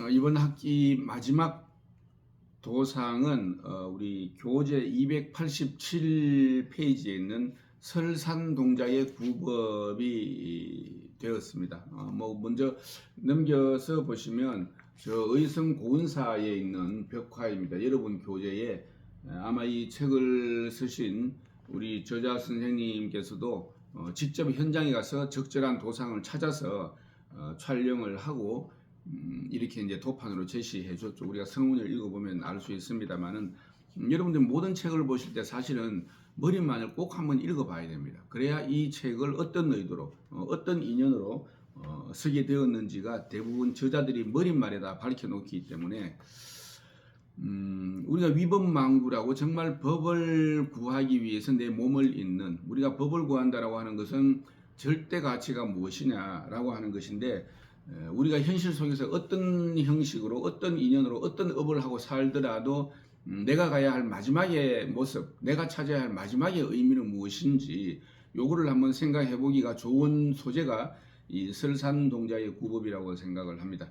어, 이번 학기 마지막 도상은 어, 우리 교재 287페이지에 있는 설산동자의 구법이 되었습니다. 어, 뭐 먼저 넘겨서 보시면 저 의성 고은사에 있는 벽화입니다. 여러분 교재에 에, 아마 이 책을 쓰신 우리 저자 선생님께서도 어, 직접 현장에 가서 적절한 도상을 찾아서 어, 촬영을 하고 음, 이렇게 이제 도판으로 제시해 줬죠. 우리가 성문을 읽어보면 알 수 있습니다만은 음, 여러분들 모든 책을 보실 때 사실은 머리만을 꼭 한번 읽어봐야 됩니다. 그래야 이 책을 어떤 의도로, 어, 떤 인연으로 어, 쓰게 되었는지가 대부분 저자들이 머릿말에다 밝혀놓기 때문에 음, 우리가 위법망구라고 정말 법을 구하기 위해서 내 몸을 잇는 우리가 법을 구한다라고 하는 것은 절대 가치가 무엇이냐라고 하는 것인데 에, 우리가 현실 속에서 어떤 형식으로 어떤 인연으로 어떤 업을 하고 살더라도 음, 내가 가야 할 마지막의 모습, 내가 찾아야 할 마지막의 의미는 무엇인지 요거를 한번 생각해 보기가 좋은 소재가 이 설산동자의 구법이라고 생각을 합니다.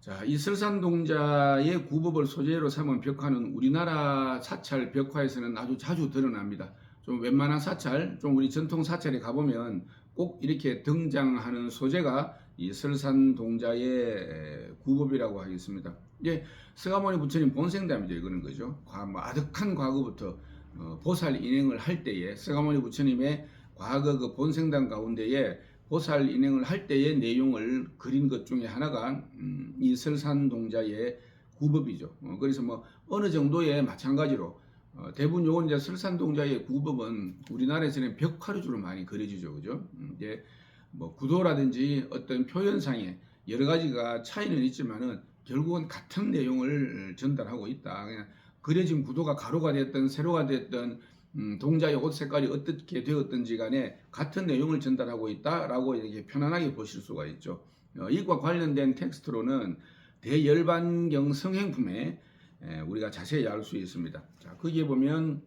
자, 이 설산동자의 구법을 소재로 삼은 벽화는 우리나라 사찰 벽화에서는 아주 자주 드러납니다. 좀 웬만한 사찰, 좀 우리 전통 사찰에 가보면 꼭 이렇게 등장하는 소재가 이 설산 동자의 구법이라고 하겠습니다. 이제 서가모니 부처님 본생담이죠. 이거는 거죠. 과, 뭐 아득한 과거부터 어, 보살 인행을 할 때에 서가모니 부처님의 과거 그 본생담 가운데에 보살 인행을 할 때의 내용을 그린 것 중에 하나가 음, 이 설산 동자의 구법이죠. 어, 그래서 뭐 어느 정도의 마찬가지로 어, 대부분 요건 이제 설산 동자의 구법은 우리나라에서는 벽화로 주로 많이 그려지죠, 그죠? 음, 이제 뭐 구도라든지 어떤 표현상에 여러 가지가 차이는 있지만은 결국은 같은 내용을 전달하고 있다. 그냥 그려진 구도가 가로가 됐든 세로가 됐든 음, 동자의 옷 색깔이 어떻게 되었든지 간에 같은 내용을 전달하고 있다라고 이렇게 편안하게 보실 수가 있죠. 어, 이과 관련된 텍스트로는 대열반경 성행품에 에, 우리가 자세히 알 수 있습니다. 자, 거기에 보면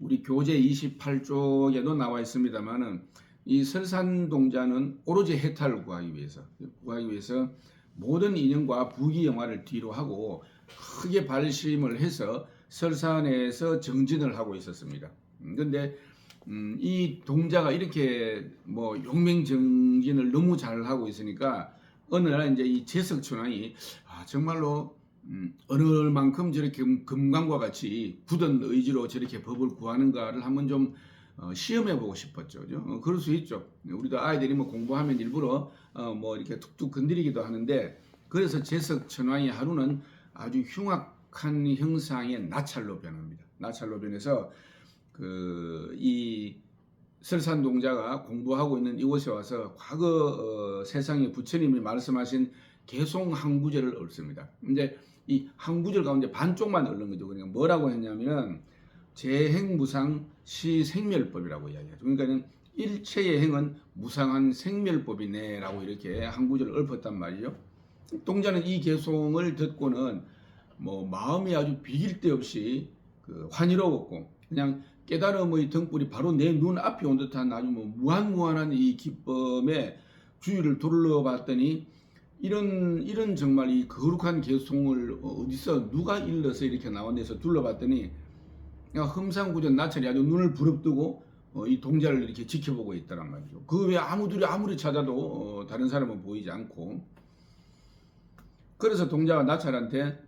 우리 교재 28쪽에도 나와 있습니다만은 이 설산동자는 오로지 해탈을 구하기 위해서 구하기 위해서 모든 인연과 부귀 영화를 뒤로 하고 크게 발심을 해서 설산에서 정진을 하고 있었습니다. 그런데 음, 이 동자가 이렇게 뭐 용맹정진을 너무 잘 하고 있으니까 어느 날 이제 이 제석천왕이 아, 정말로 음, 어느 만큼 저렇게 금- 금강과 같이 굳은 의지로 저렇게 법을 구하는가를 한번 좀 어, 시험해 보고 싶었죠. 그죠? 어, 그럴 수 있죠. 우리도 아이들이 뭐 공부하면 일부러 어, 뭐 이렇게 툭툭 건드리기도 하는데 그래서 제석 천왕이 하루는 아주 흉악한 형상의 나찰로 변합니다. 나찰로 변해서 그 이 설산 동자가 공부하고 있는 이곳에 와서 과거 어, 세상의 부처님이 말씀하신 개송 항구절을 읊습니다. 이제 이 항구절 가운데 반쪽만 읊는 거죠. 그러니까 뭐라고 했냐면은 재행무상 시생멸법이라고 이야기하죠. 그러니까는 일체의 행은 무상한 생멸법이네라고 이렇게 항구절을 읊었단 말이죠. 동자는 이 개송을 듣고는 뭐 마음이 아주 비길 데 없이 그 환희로웠고 그냥 깨달음의 등불이 바로 내 눈 앞에 온 듯한 아주 뭐 무한무한한 이 기쁨에 주위를 둘러봤더니 이런 이런 정말 이 거룩한 개송을 어디서 누가 일러서 이렇게 나왔네서 둘러봤더니 흠상구전 나찰이 아주 눈을 부릅뜨고 어, 이 동자를 이렇게 지켜보고 있다란 말이죠. 그 외에 아무들이 아무리 찾아도 어, 다른 사람은 보이지 않고 그래서 동자가 나찰한테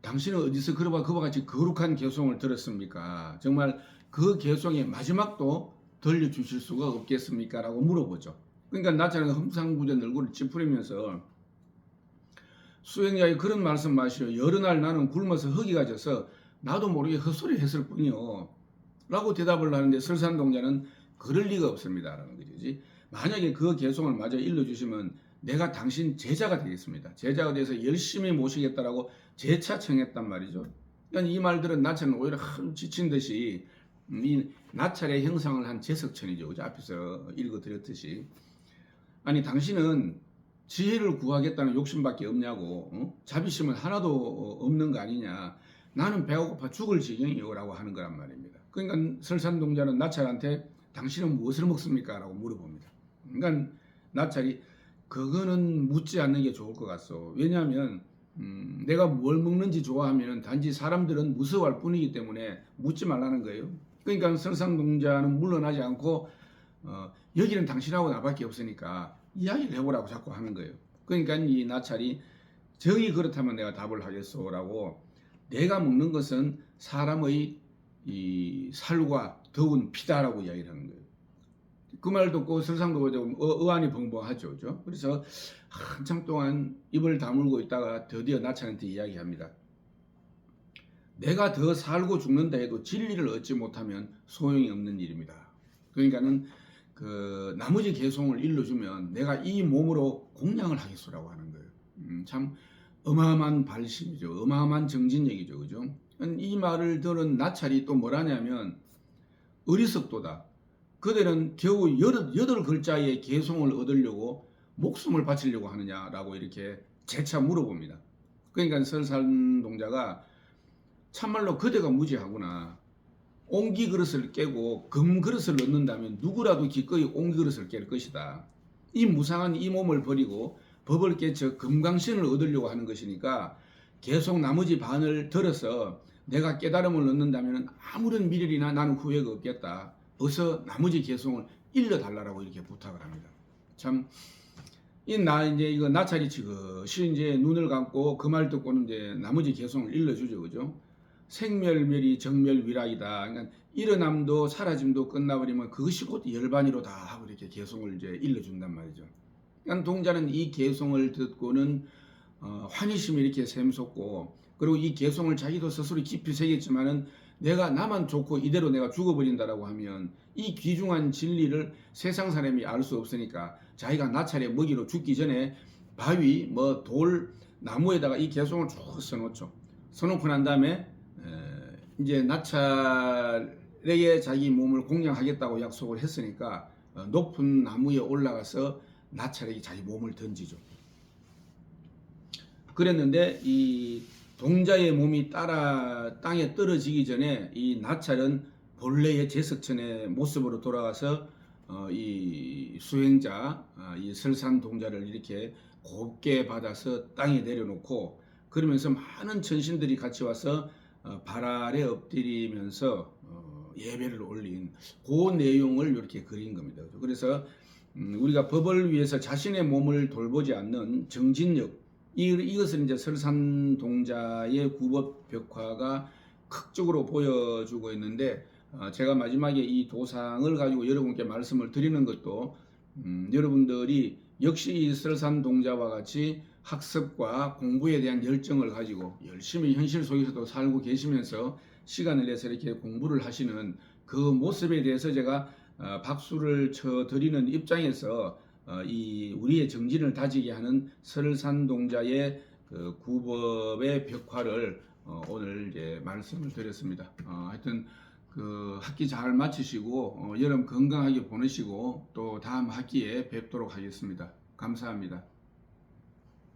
당신은 어디서 그와 그와 같이 거룩한 개송을 들었습니까? 정말 그 개송의 마지막도 들려주실 수가 없겠습니까? 라고 물어보죠. 그러니까 나찰은 흠상구전 얼굴을 찌푸리면서 수행자의 그런 말씀 마시오. 여러 날 나는 굶어서 허기가 져서 나도 모르게 헛소리 했을 뿐이요. 라고 대답을 하는데 설산동자는 그럴 리가 없습니다. 라는 거지. 만약에 그 개송을 마저 일러주시면 내가 당신 제자가 되겠습니다. 제자가 돼서 열심히 모시겠다라고 재차 청했단 말이죠. 그러니까 이 말들은 나찰은 오히려 한 지친 듯이 음, 이 나찰의 형상을 한 제석천이죠. 그죠? 앞에서 읽어드렸듯이. 아니 당신은 지혜를 구하겠다는 욕심밖에 없냐고 어? 자비심은 하나도 없는 거 아니냐 나는 배고파 죽을 지경이요라고 하는 거란 말입니다. 그러니까 설산동자는 나찰한테 당신은 무엇을 먹습니까? 라고 물어봅니다. 그러니까 나찰이 그거는 묻지 않는 게 좋을 것 같소. 왜냐하면 음, 내가 뭘 먹는지 좋아하면 단지 사람들은 무서워할 뿐이기 때문에 묻지 말라는 거예요. 그러니까 설상동자는 물러나지 않고 어, 여기는 당신하고 나밖에 없으니까 이야기를 해보라고 자꾸 하는 거예요. 그러니까 이 나찰이 정이 그렇다면 내가 답을 하겠소라고 내가 먹는 것은 사람의 이 살과 더운 피다라고 이야기를 하는 거예요. 그 말 듣고 설상도 좀 어- 의안이 벙벙하죠. 그죠? 그래서 한참 동안 입을 다물고 있다가 드디어 나찬한테 이야기합니다. 내가 더 살고 죽는다 해도 진리를 얻지 못하면 소용이 없는 일입니다. 그러니까는 그 나머지 개송을 일러주면 내가 이 몸으로 공양을 하겠소라고 하는 거예요. 음, 참 어마어마한 발심이죠. 어마어마한 정진력이죠. 그죠? 이 말을 들은 나찰이 또 뭐라냐면 어리석도다. 그들은 겨우 여덟, 여덟 글자의 개송을 얻으려고 목숨을 바치려고 하느냐라고 이렇게 재차 물어봅니다. 그러니까 설산 동자가 참말로 그대가 무지하구나. 옹기 그릇을 깨고 금 그릇을 넣는다면 누구라도 기꺼이 옹기 그릇을 깰 것이다. 이 무상한 이 몸을 버리고 법을 깨쳐 금강신을 얻으려고 하는 것이니까 계속 나머지 반을 들어서 내가 깨달음을 얻는다면 아무런 미련이나 나는 후회가 없겠다. 어서 나머지 개송을 일러달라고 이렇게 부탁을 합니다. 참, 이 나 이제 이거 나찰이 지그시 이제 눈을 감고 그 말 듣고는 이제 나머지 개송을 일러주죠, 그죠? 생멸멸이 정멸위락이다. 그러니까 일어남도 사라짐도 끝나버리면 그것이 곧 열반이로다 하고 이렇게 개송을 이제 일러준단 말이죠. 동자는 이 개송을 듣고는 어, 환희심이 이렇게 샘솟고 그리고 이 개송을 자기도 스스로 깊이 새겼지만은 내가 나만 좋고 이대로 내가 죽어버린다라고 하면 이 귀중한 진리를 세상 사람이 알 수 없으니까 자기가 나찰에 먹이로 죽기 전에 바위 뭐 돌 나무에다가 이 개송을 쭉 써놓죠. 써놓고 난 다음에 에, 이제 나찰에게 자기 몸을 공양하겠다고 약속을 했으니까 어, 높은 나무에 올라가서 나찰에게 자기 몸을 던지죠. 그랬는데 이 동자의 몸이 따라 땅에 떨어지기 전에 이 나찰은 본래의 제석천의 모습으로 돌아가서 어, 이 수행자 아, 이 설산 동자를 이렇게 곱게 받아서 땅에 내려놓고 그러면서 많은 천신들이 같이 와서 어, 발 아래 엎드리면서 어, 예배를 올린 그 내용을 이렇게 그린 겁니다. 그래서 음, 우리가 법을 위해서 자신의 몸을 돌보지 않는 정진력 이, 이것을 이제 설산동자의 구법 벽화가 극적으로 보여주고 있는데 어, 제가 마지막에 이 도상을 가지고 여러분께 말씀을 드리는 것도 음, 여러분들이 역시 이 설산동자와 같이 학습과 공부에 대한 열정을 가지고 열심히 현실 속에서도 살고 계시면서 시간을 내서 이렇게 공부를 하시는 그 모습에 대해서 제가 어, 박수를 쳐 드리는 입장에서 어, 이 우리의 정진을 다지게 하는 설산동자의 그 구법의 벽화를 어, 오늘 이제 말씀을 드렸습니다. 어, 하여튼 그 학기 잘 마치시고 어, 여름 건강하게 보내시고 또 다음 학기에 뵙도록 하겠습니다. 감사합니다.